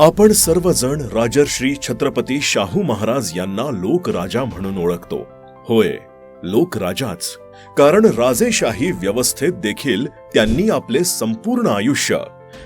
आपण सर्वजण राजर्श्री छत्रपती शाहू महाराज यांना लोकराजा म्हणून ओळखतो. होय लोकराजाच. कारण राजेशाही व्यवस्थेत देखील त्यांनी आपले संपूर्ण आयुष्य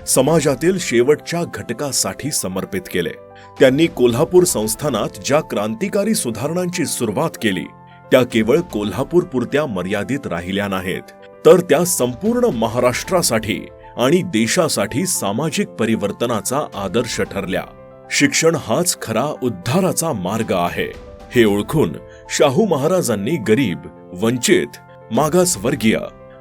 समाजातील शेवटच्या घटकासाठी समर्पित केले. त्यांनी कोल्हापूर संस्थानात ज्या क्रांतिकारी सुधारणांची सुरुवात केली त्या केवळ कोल्हापूर पुरत्या मर्यादित राहिल्या नाहीत तर त्या संपूर्ण महाराष्ट्रासाठी आणि देशासाठी सामाजिक परिवर्तनाचा आदर्श ठरल्या. शिक्षण हाच खरा उद्धाराचा मार्ग आहे. हे ओळखून शाहू महाराजांनी गरीब वंचित मागासवर्गीय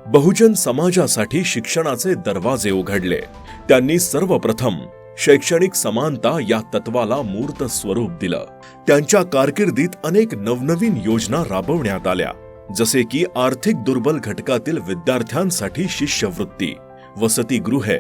बहुजन समाजासाठी शिक्षणाचे दरवाजे उघडले. त्यांनी सर्वप्रथम शैक्षणिक समानता या तत्वाला मूर्त स्वरूप दिलं. त्यांच्या कारकिर्दीत अनेक नवनवीन योजना राबवण्यात आल्या जसे की आर्थिक दुर्बल घटकातील विद्यार्थ्यांसाठी शिष्यवृत्ती. वसतिगृहे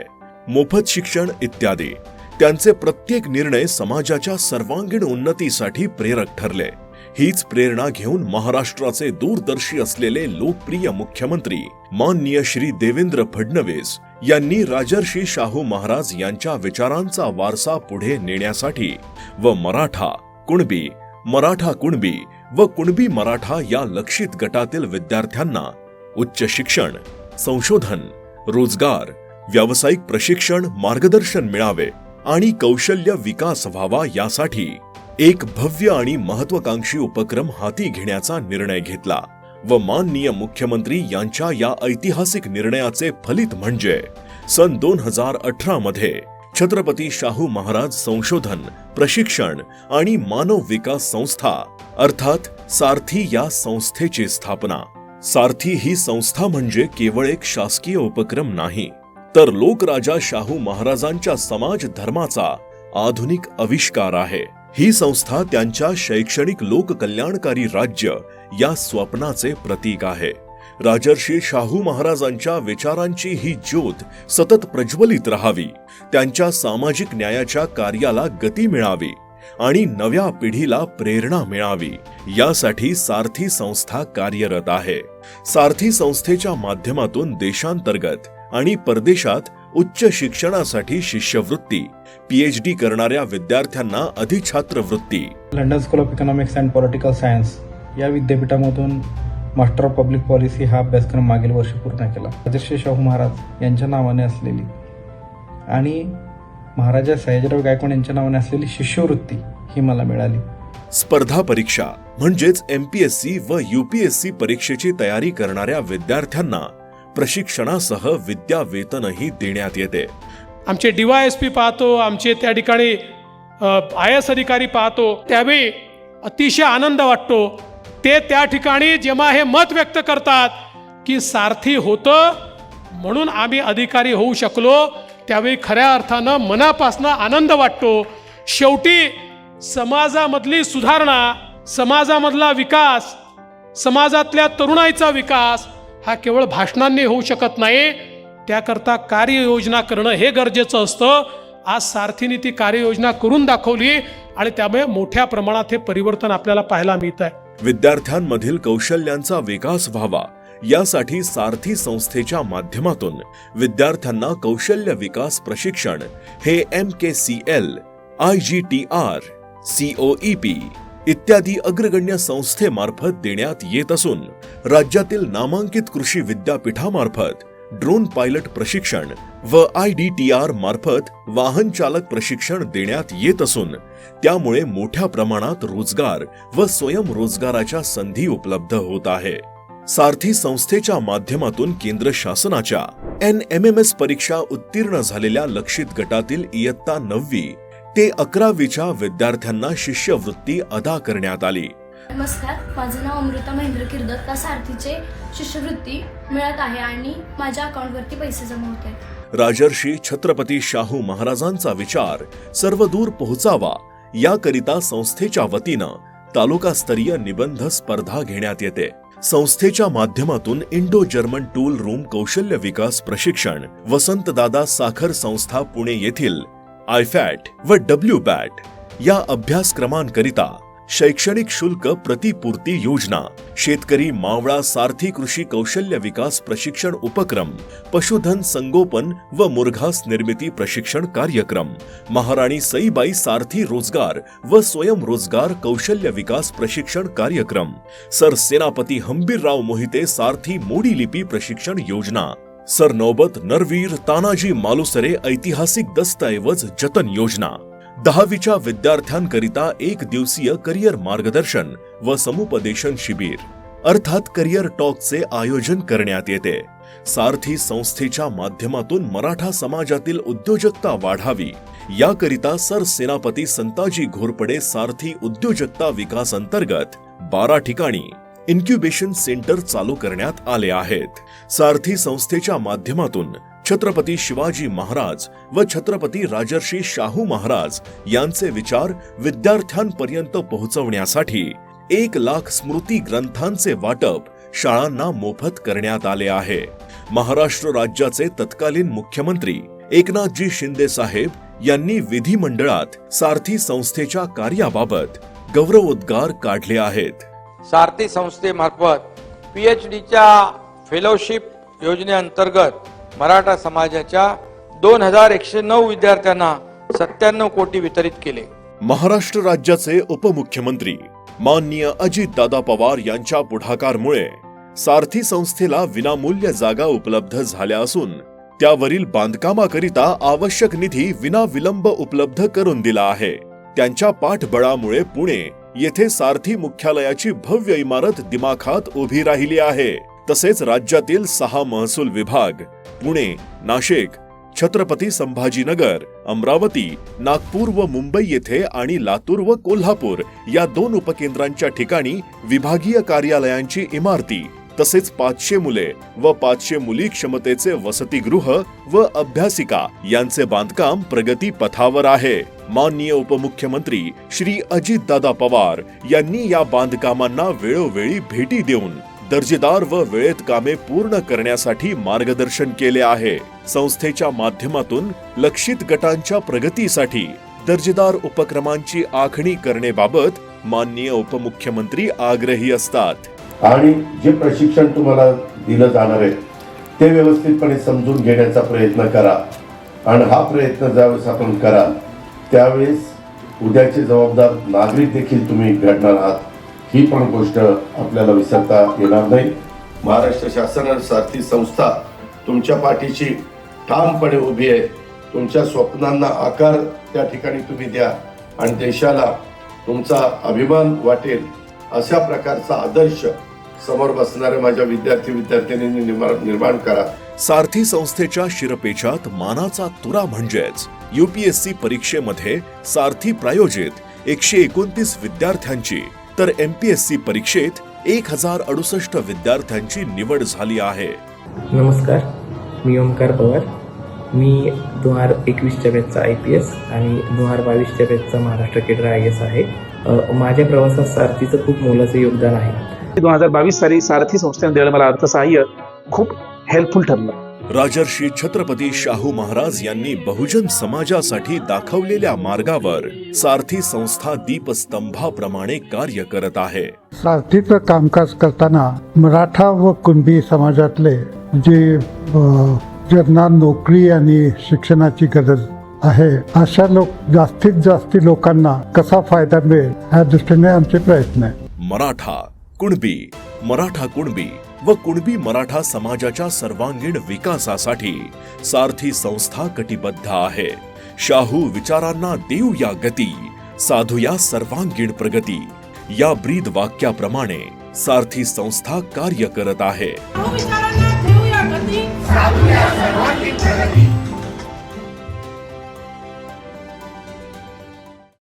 मोफत शिक्षण इत्यादी. त्यांचे प्रत्येक निर्णय समाजाच्या सर्वांगीण उन्नतीसाठी प्रेरक ठरले. हीच प्रेरणा घेऊन महाराष्ट्राचे दूरदर्शी असलेले लोकप्रिय मुख्यमंत्री माननीय श्री देवेंद्र फडणवीस यांनी राजर्षी शाहू महाराज यांच्या विचारांचा वारसा पुढे नेण्यासाठी व मराठा कुणबी मराठा कुणबी व कुणबी मराठा या लक्षित गटातील विद्यार्थ्यांना उच्च शिक्षण संशोधन रोजगार व्यावसायिक प्रशिक्षण मार्गदर्शन मिळावे आणि कौशल्य विकास व्हावा यासाठी एक भव्य आणि महत्वाकांक्षी उपक्रम हाती घेण्याचा निर्णय घेतला व माननीय मुख्यमंत्री यांच्या या ऐतिहासिक निर्णयाचे फलित म्हणजे सन दोन हजार अठरा मध्ये छत्रपती शाहू महाराज संशोधन प्रशिक्षण आणि मानव विकास संस्था अर्थात सारथी या संस्थेची स्थापना. सारथी ही संस्था म्हणजे केवळ एक शासकीय उपक्रम नाही तर लोकराजा शाहू महाराजांच्या समाज धर्माचा आधुनिक आविष्कार आहे. ही संस्था त्यांच्या शैक्षणिक लोककल्याणकारी राज्य या स्वप्नाचे प्रतीक आहे. राजर्षी शाहू महाराजांच्या विचारांची ही ज्योत सतत प्रज्वलित राहावी त्यांच्या सामाजिक न्यायाच्या कार्याला गती मिळावी. आणि नव्या पिढीला प्रेरणा मिळावी. यासाठी सारथी संस्था कार्यरत आहे. सारथी संस्थेच्या माध्यमातून देशांतर्गत आणि परदेशात उच्च शिक्षणासाठी शिष्यवृत्ती पीएचडी करणाऱ्या विद्यार्थ्यांना अधिछात्रवृत्ती. London School of Economics and Political Science या विद्यापीठामधून मास्टर ऑफ पब्लिक पॉलिसी हा अभ्यासक्रम मागील वर्षी पूर्ण केला. राजर्षी शाहू महाराज यांच्या नावाने असलेली आणि महाराजा सयाजीराव गायकवाड यांच्या नावाने असलेली शिष्यवृत्ती ही मला मिळाली. स्पर्धा परीक्षा म्हणजेच एमपीएससी व युपीएससी परीक्षेची तयारी करणाऱ्या विद्यार्थ्यांना प्रशिक्षणासह विद्या वेतनही देण्यात येते. आमचे डीवायएसपी पाहतो आमचे त्या ठिकाणी आय एस अधिकारी पाहतो त्यावेळी अतिशय आनंद वाटतो. ते त्या ठिकाणी जेव्हा हे मत व्यक्त करतात की सारथी होतं म्हणून आम्ही अधिकारी होऊ शकलो. त्यावेळी खऱ्या अर्थानं मनापासनं आनंद वाटतो. शेवटी समाजामधली सुधारणा समाजामधला विकास समाजातल्या तरुणाईचा विकास हा केवळ भाषणांनी होऊ शकत नाही. त्याकरता कार्ययोजना करणं हे गरजेचं असतं. आज सारथीने ती कार्ययोजना करून दाखवली आणि त्यामुळे मोठ्या प्रमाणात हे परिवर्तन आपल्याला पाहायला मिळत आहे विद्यार्थ्यांमधील कौशल्यांचा विकास व्हावा. यासाठी सारथी संस्थेच्या माध्यमातून विद्यार्थ्यांना कौशल्य विकास प्रशिक्षण हे M K C L I G T R COEP इत्यादी अग्रगण्य संस्थेमार्फत देण्यात येत असून राज्यातील नामांकित कृषी विद्यापीठामार्फत ड्रोन पायलट प्रशिक्षण व आय डी टी आर मार्फत वाहन चालक प्रशिक्षण देण्यात येत असून त्यामुळे मोठ्या प्रमाणात रोजगार व स्वयंरोजगाराच्या संधी उपलब्ध होत आहे. सारथी संस्थेच्या माध्यमातून केंद्र शासनाच्या एन एम एम एस परीक्षा उत्तीर्ण झालेल्या लक्षित गटातील इयत्ता नववी ते अकरावीच्या विद्यार्थ्यांना शिष्यवृत्ती अदा करण्यात आली. नमस्कार माझं नाव अमृता महेंद्र किर्दत सारथीचे शिष्यवृत्ती मिळत आहे आणि माझ्या अकाउंटवरती पैसे जमा होत आहेत. राजर्षी छत्रपती शाहू महाराजांचा विचार सर्वदूर पोहोचावा याकरिता संस्थेच्या वतीनं तालुकास्तरीय निबंध स्पर्धा घेण्यात येते. संस्थेच्या माध्यमातून इंडो जर्मन टूल रूम कौशल्य विकास प्रशिक्षण वसंतदादा साखर संस्था पुणे येथील आयफॅट व डब्ल्यू बॅट या अभ्यासक्रमांकरिता शैक्षणिक शुल्क प्रतिपूर्ती योजना शेतकरी मावळा सारथी कृषी कौशल्य विकास प्रशिक्षण उपक्रम पशुधन संगोपन व मुरघास निर्मिती प्रशिक्षण कार्यक्रम महाराणी सईबाई सारथी रोजगार व स्वयंरोजगार कौशल्य विकास प्रशिक्षण कार्यक्रम सर सेनापती हंबीरराव मोहिते सारथी मोडी लिपी प्रशिक्षण योजना सर नौबत नरवीर तानाजी मालुसरे ऐतिहासिक दस्तऐवज जतन योजना. दहावीच्या विद्यार्थ्यांकरिता एक दिवसीय करिअर मार्गदर्शन व समुपदेशन शिबिर अर्थात करिअर टॉकचे आयोजन करण्यात येते. सारथी संस्थेच्या माध्यमातून मराठा समाजातील उद्योजकता वाढावी याकरिता सर सेनापती संताजी घोरपडे सारथी उद्योजकता विकास अंतर्गत बारा ठिकाणी इन्क्युबेशन सेंटर चालू करण्यात आले आहेत. सारथी संस्थेच्या माध्यमातून छत्रपती शिवाजी महाराज व छत्रपती राजर्षी शाहू महाराज यांचे विचार विद्यार्थ्यांपर्यंत पोहोचवण्यासाठी एक लाख स्मृती ग्रंथांचे वाटप शाळांना मोफत करण्यात आले आहे. महाराष्ट्र राज्याचे तत्कालीन मुख्यमंत्री एकनाथजी शिंदे साहेब यांनी विधिमंडळात सारथी संस्थेच्या कार्याबाबत गौरवोद्गार काढले आहेत. सारथी संस्थेमार्फत पी एच डीच्या फेलोशिप योजनेअंतर्गत मराठा समाजाच्या दोन हजार एकशे नऊ विद्यार्थ्यांना सत्त्याण्णव कोटी वितरित केले. महाराष्ट्र राज्याचे उपमुख्यमंत्री माननीय अजितदादा पवार यांच्या पुढाकारमुळे सारथी संस्थेला विनामूल्य जागा उपलब्ध झाल्या असून त्यावरील बांधकामाकरिता आवश्यक निधी विनाविलंब उपलब्ध करून दिला आहे. त्यांच्या पाठबळामुळे पुणे येथे सारथी मुख्यालयाची भव्य इमारत दिमाखात उभी राहिली आहे. तसेच राज्यातील सहा महसूल विभाग पुणे नाशिक छत्रपती संभाजीनगर अमरावती नागपूर व मुंबई येथे आणि लातूर व कोल्हापूर या दोन उपकेंद्रांच्या ठिकाणी विभागीय कार्यालयांची इमारती तसेच पाचशे मुले व पाचशे मुली क्षमतेचे वसतिगृह व अभ्यासिका यांचे बांधकाम प्रगती पथावर आहे. माननीय उपमुख्यमंत्री श्री अजितदादा पवार यांनी या बांधकामांना वेळोवेळी भेटी देऊन दर्जेदार व वेळेत कामे पूर्ण करण्यासाठी मार्गदर्शन केले आहे. संस्थेच्या माध्यमातून लक्षित गटांच्या प्रगतीसाठी दर्जेदार उपक्रमांची आखणी करण्याबाबत माननीय उपमुख्यमंत्री आग्रही असतात. आणि जे प्रशिक्षण तुम्हाला दिलं जाणार आहे ते व्यवस्थितपणे समजून घेण्याचा प्रयत्न करा. आणि हा प्रयत्न ज्यावेळेस आपण कराल त्यावेळेस उद्याचे जबाबदार नागरिक देखील तुम्ही घडणार आहात. ही पण गोष्ट आपल्याला विसरता येणार नाही. महाराष्ट्र शासन आणि सारथी संस्था तुमच्या पाठीशी ठामपणे उभी आहे. तुमच्या स्वप्नांना आकार त्या ठिकाणी तुम्ही द्या आणि देशाला तुमचा अभिमान वाटेल अशा प्रकारचा आदर्श समोर बसणाऱ्या माझ्या विद्यार्थी विद्यार्थिनींनी निर्माण निर्माण करा. सारथी संस्थेच्या शिरपेचात मानाचा तुरा म्हणजेच युपीएससी परीक्षेमध्ये सारथी प्रायोजित एकशे एकोणतीस विद्यार्थ्यांची तर एमपीएससी परीक्षेत एक हजार अडुसष्ट विद्यार्थ्यांची निवड झाली आहे. नमस्कार मी ओमकार पवार. मी दोन हजार एकवीसच्या बॅचचा आय पी एस आणि दोन हजार बावीसच्या बॅचचा महाराष्ट्र केडर आय एस आहे. माझ्या प्रवासात सारथीचं खूप मोलाचं योगदान आहे. दोन हजार बावीस साली सारथी संस्थेने दिलेलं मला अर्थसहाय्य खूप हेल्पफुल ठरलं. राजर्षी छत्रपती शाहू महाराज यांनी बहुजन समाजासाठी दाखवलेल्या मार्गावर सारथी संस्था दीपस्तंभाप्रमाणे कार्य करत आहे. सारथीचं कामकाज करताना मराठा व कुणबी समाजातले जे ज्यांना नोकरी आणि शिक्षणाची गरज आहे अशा लोक जास्तीत जास्त लोकांना कसा फायदा मिळेल ह्या दृष्टीने आमचे प्रयत्न आहे मराठा कुणबी मराठा कुणबी. व कुणबी मराठा समाजाच्या सर्वांगीण विकासासाठी सारथी संस्था कटिबद्ध आहे. शाहू विचारांना देऊया गती साधू या सर्वांगीण प्रगती. या ब्रीद वाक्याप्रमाणे सारथी संस्था कार्य करत आहे.